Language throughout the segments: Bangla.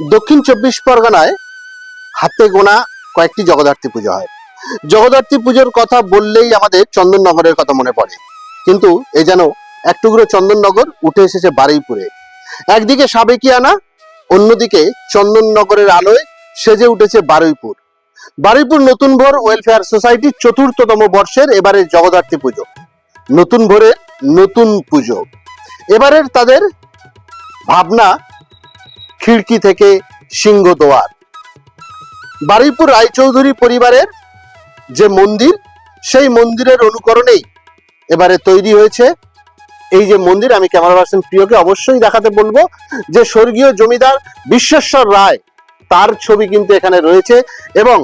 দক্ষিণ চব্বিশ পরগনায় হাতে গোনা কয়েকটি জগদ্ধাত্রী পুজো হয়। জগদ্ধাত্রী পুজোর কথা বললেই আমাদের চন্দননগরের কথা মনে পড়ে। কিন্তু এ যেন এক টুকরো চন্দননগর উঠে এসেছে বারুইপুরে। একদিকে সাবেকিয়ানা অন্যদিকে চন্দননগরের আলোয় সেজে উঠেছে বারুইপুর। বারুইপুর নতুন ভোর ওয়েলফেয়ার সোসাইটির চতুর্থতম বর্ষের এবারে জগদ্ধাত্রী পুজো। নতুন ভোরের নতুন পুজো। এবারের তাদের ভাবনা খিড়কি থেকে সিংহ সিংহদোয়ার বারুইপুর রায়চৌধুরী পরিবারের যে মন্দির, সেই মন্দিরের অনুকরণেই এবারে তৈরি হয়েছে। এই যে মন্দির, আমি ক্যামেরা পার্সন প্রিয়কে অবশ্যই দেখাতে বলব যে স্বর্গীয় জমিদার বিশ্বেশ্বর রায় তার ছবি কিন্তু এখানে রয়েছে এবং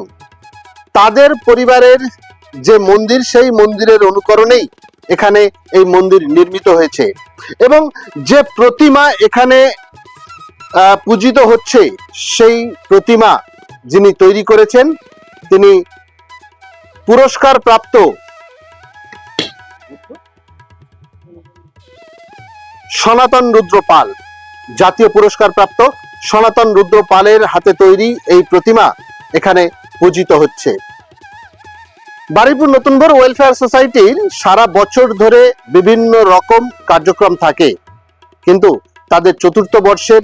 তাদের পরিবারের যে মন্দির, সেই মন্দিরের অনুকরণেই এখানে এই মন্দির নির্মিত হয়েছে। এবং যে প্রতিমা এখানে পূজিত হচ্ছে সেই প্রতিমা যিনি তৈরি করেছেন, তিনি পুরস্কার প্রাপ্ত সনাতন রুদ্র পাল, জাতীয় পুরস্কার প্রাপ্ত সনাতন রুদ্র পালের হাতে তৈরি এই প্রতিমা এখানে পূজিত হচ্ছে। বারুইপুর নতুন ভোর ওয়েলফেয়ার সোসাইটির সারা বছর ধরে বিভিন্ন রকম কার্যক্রম থাকে, কিন্তু তাদের চতুর্থ বর্ষের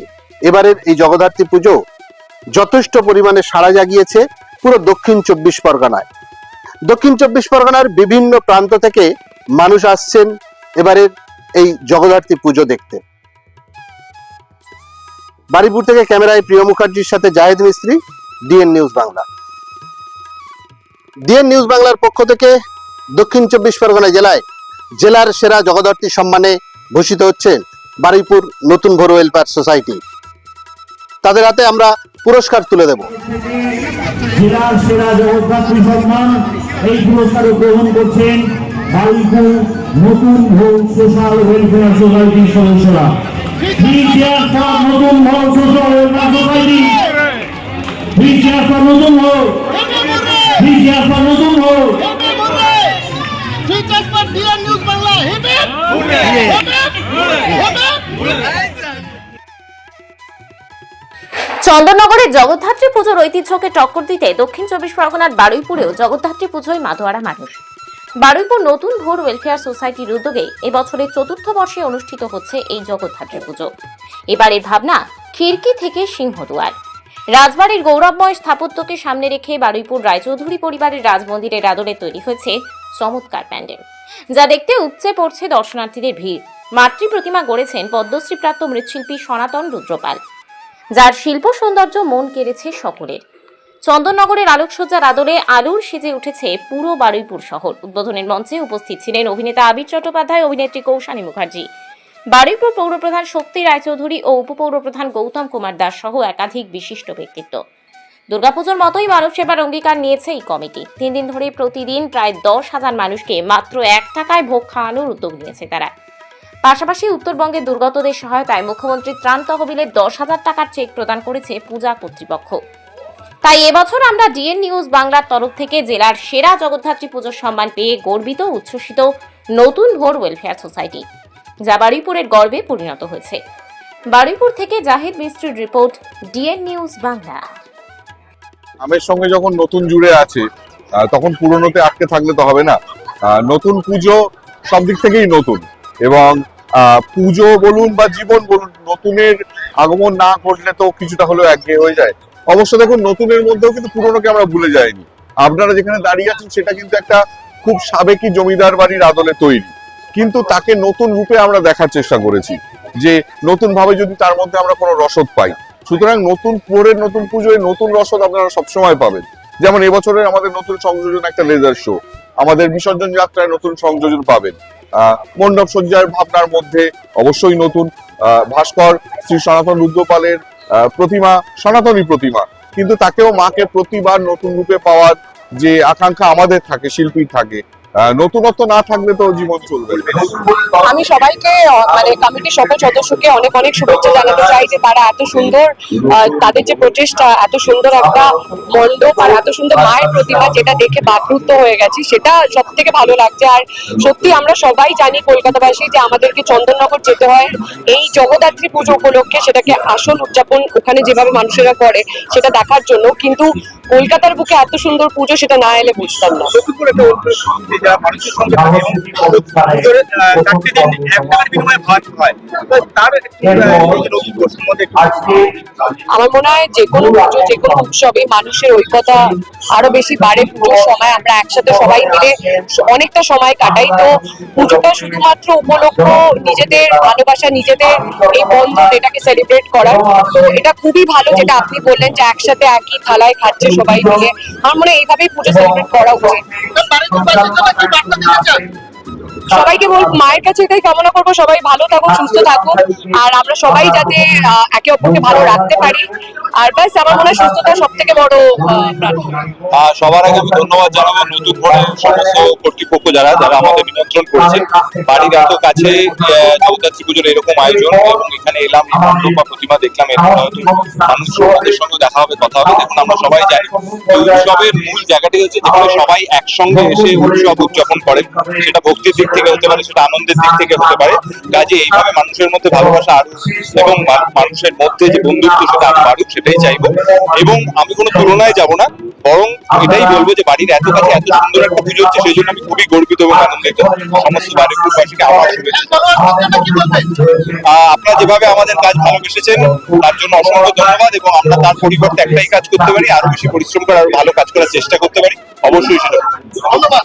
এবারের এই জগদ্ধাত্রী পুজো যথেষ্ট পরিমাণে সাড়া জাগিয়েছে পুরো দক্ষিণ চব্বিশ পরগনায়। দক্ষিণ চব্বিশ পরগনার বিভিন্ন প্রান্ত থেকে মানুষ আসছেন এবারের এই জগদ্ধাত্রী পুজো দেখতে। বারিপুর থেকে ক্যামেরায় প্রিয় মুখার্জির সাথে Zahed Mistry, DN news Bangla. DN news বাংলার পক্ষ থেকে দক্ষিণ চব্বিশ পরগনা জেলায় জেলার সেরা জগদ্ধাত্রী সম্মানে ভূষিত হচ্ছেন বারুইপুর নতুন ভোর ওয়েলফেয়ার সোসাইটি। তাদের হাতে আমরা পুরস্কার তুলে দেব জেলার সেরা জগদ্ধাত্রী সম্মান এই পুরস্কার গ্রহণ করছেন বারুইপুর নতুন ভোগ সোশ্যাল ওয়েলফেয়ার সোসাইটির সদস্যরা থ্রি চেয়ার ফর নতুন সোশ্যাল ওয়েলফেয়ার সোসাইটি চন্দননগরে জগদ্ধাত্রী পুজোর ঐতিহ্যকে টক্কর দিতে দক্ষিণ চব্বিশ পরগনার বারুইপুরেও জগদ্ধাত্রী পুজোয় মাতোয়ারা মানুষ। বারুইপুর নতুন ভোর ওয়েলফেয়ার সোসাইটির উদ্যোগে এবছরের চতুর্থ বর্ষে অনুষ্ঠিত হচ্ছে এই জগদ্ধাত্রী পুজো। এবারের ভাবনা, খিড়কি থেকে সিংহদুয়ার। রাজবাড়ির গৌরবময় স্থাপত্যকে সামনে রেখে বারুইপুর রায়চৌধুরী পরিবারের রাজমন্দিরের আদলে তৈরি হয়েছে চমৎকার প্যান্ডেল, যা দেখতে উপচে পড়ছে দর্শনার্থীদের ভিড়। মাতৃ প্রতিমা গড়েছেন পদ্মশ্রীপ্রাপ্ত মৃৎশিল্পী সনাতন রুদ্রপাল। যার শিল্প সৌন্দর্য মন কেড়েছে সকলের। চন্দননগরের আলোকসজ্জার আদলে আলোর সেজে উঠেছে পুরো বারুইপুর শহর। উদ্বোধনের মঞ্চে উপস্থিত ছিলেন অভিনেতা আবির চট্টোপাধ্যায়, অভিনেত্রী কৌশানী মুখার্জি। বারুইপুর পৌরপ্রধান শক্তি রায়চৌধুরী ও উপপৌরপ্রধান গৌতম কুমার দাস সহ একাধিক বিশিষ্ট ব্যক্তিত্ব। দুর্গাপুজোর মতোই মানব সেবার অঙ্গীকার নিয়েছে এই কমিটি। তিন দিন ধরে প্রতিদিন প্রায় দশ হাজার মানুষকে মাত্র এক টাকায় ভোগ খাওয়ানোর উদ্যোগ নিয়েছে তারা। পাশাপাশি উত্তরবঙ্গের দুর্গতদের সহায়তায় মুখ্যমন্ত্রী ত্রাণ তহবিলের দশ হাজার টাকার চেক প্রদান করেছে পূজা কর্তৃপক্ষ। তাই এবছর আমরা ডিএন নিউজ বাংলার তরফ থেকে জেলার সেরা জগদ্ধাত্রী পুজোর সম্মান পেয়ে গর্বিত উচ্ছ্বসিত নতুন ভোর ওয়েলফেয়ার সোসাইটি যা বারুইপুরের গর্বে পরিণত হয়েছে। বারুইপুর থেকে জাহিদ মিস্ত্রির রিপোর্ট, ডিএন নিউজ বাংলা। আমের সঙ্গে যখন নতুন জুড়ে আছে তখন পুরনোতে আটকে থাকলে তো হবে না। নতুন পুজো সব দিক থেকেই নতুন। এবং পুজো বলুন বা জীবন বলুন, নতুনের আগমন না ঘটলে তো কিছুটা হলেও একঘেয়ে হয়ে যায়। অবশ্য দেখুন, নতুনের মধ্যেও কিন্তু পুরনোকে আমরা ভুলে যাইনি। আপনারা যেখানে দাঁড়িয়ে আছেন, সেটা কিন্তু একটা খুব সাবেকি জমিদার বাড়ির আদলে তৈরি। কিন্তু তাকে নতুন রূপে আমরা দেখার চেষ্টা করেছি, যে নতুন ভাবে যদি তার মধ্যে আমরা কোনো রসদ পাই। সুতরাং নতুন পরের নতুন পুজোয় নতুন রসদ আপনারা সবসময় পাবেন। যেমন এবছরের আমাদের নতুন সংযোজন একটা লেজার শো। আমাদের বিসর্জন যাত্রায় নতুন সংযোজন পাবেন। মণ্ডপ সজ্জার ভাবনার মধ্যে অবশ্যই নতুন ভাস্কর শ্রী সনাতন রুদ্রপালের প্রতিমা, সনাতনী প্রতিমা। কিন্তু তাকেও মাকে প্রতিবার নতুন রূপে পাওয়ার যে আকাঙ্ক্ষা আমাদের থাকে, শিল্পীর থাকে নতুনত্ব না থাকলে তো জীবন চলবে আমি সবাইকে মানে কমিটির সকল সদস্যকে অনেক অনেক শুভেচ্ছা জানাতে চাই যে তারা এত সুন্দর আহ, তাদের যে প্রচেষ্টা এত সুন্দর একটা মণ্ডপ আর এত সুন্দর মায়ের প্রতিমা যেটা দেখে বাকরুদ্ধ হয়ে গেছি সেটা সব থেকে ভালো লাগছে। আর সত্যি আমরা সবাই জানি কলকাতাবাসী যে আমাদেরকে চন্দননগর যেতে হয়। এই জগদ্ধাত্রী পুজো উপলক্ষে সেটাকে আসল উদযাপন ওখানে যেভাবে মানুষেরা করে সেটা দেখার জন্য। কিন্তু কলকাতার বুকে এত সুন্দর পুজো সেটা না এলে বুঝতাম না। করে যারা মানুষের সঙ্গে থাকে এবং চারটে দিন এক টাকার বিনিময়ে ভাত হয়। তার আমার মনে হয় যে কোনো পুজো যে কোনো উৎসবে মানুষের ঐক্যতা আরও বেশি বাড়ে। পুজোর সময় আমরা একসাথে সবাই মিলে অনেকটা সময় কাটাই। তো পুজোটা শুধুমাত্র উপলক্ষ নিজেদের ভালোবাসা নিজেদের এই বন্ধন এটাকে সেলিব্রেট করার। তো এটা খুবই ভালো যেটা আপনি বললেন যে একসাথে একই থালায় খাচ্ছে সবাই মিলে। আমার মনে হয় এইভাবেই পুজো সেলিব্রেট করা উচিত। বাড়িতে সবাইকে বলব মায়ের কাছে এটাই কামনা করব, সবাই ভালো থাকুক, সুস্থ থাকুক। আর আমরা সবাই যাতে একে অপরকে ভালো রাখতে পারি। আর ব্যাস, আমার মনে হয় সুস্থতা সব থেকে বড় সবার আগে আমি ধন্যবাদ জানাব নতুন ভোটের সমস্ত কর্তৃপক্ষ যারা যারা আমাদের নিমন্ত্রণ করেছেন। বাড়ির এত কাছে জগদ্ধাত্রী পুজোর এরকম আয়োজন এবং এখানে এলাম মণ্ডপ বা প্রতিমা দেখলাম, এরকম হয়তো মানুষ আমাদের সঙ্গে দেখা হবে, কথা হবে, দেখুন আমরা সবাই জানি। উৎসবের মূল জায়গাটি হচ্ছে যেখানে সবাই একসঙ্গে এসে উৎসব উদযাপন করেন, সেটা ভক্তির দিক থেকে হতে পারে, সেটা আনন্দের দিক থেকে হতে পারে। কাজে এইভাবে মানুষের মধ্যে ভালোবাসা আরও এবং মানুষের মধ্যে যে বন্ধুত্ব সেটা আরও বাড়ুক, সেটাই চাইব। এবং আমি কোনো তুলনায় যাব না, বরং এটাই বলব যে বাড়ির এত কাছে এত সুন্দর একটা পুজো হচ্ছে, সেই জন্য আমি খুবই গর্বিত এবং আনন্দিত। সমস্ত বাড়িপুরবাসীকে আমার শুভেচ্ছা। আপনারা যেভাবে আমাদের কাজ ভালোবেসেছেন, তার জন্য অসংখ্য ধন্যবাদ এবং আমরা তার পরিবর্তে একটাই কাজ করতে পারি, আরও বেশি পরিশ্রম করে, আরও ভালো কাজ করার চেষ্টা করতে পারি। অবশ্যই সেটা। ধন্যবাদ।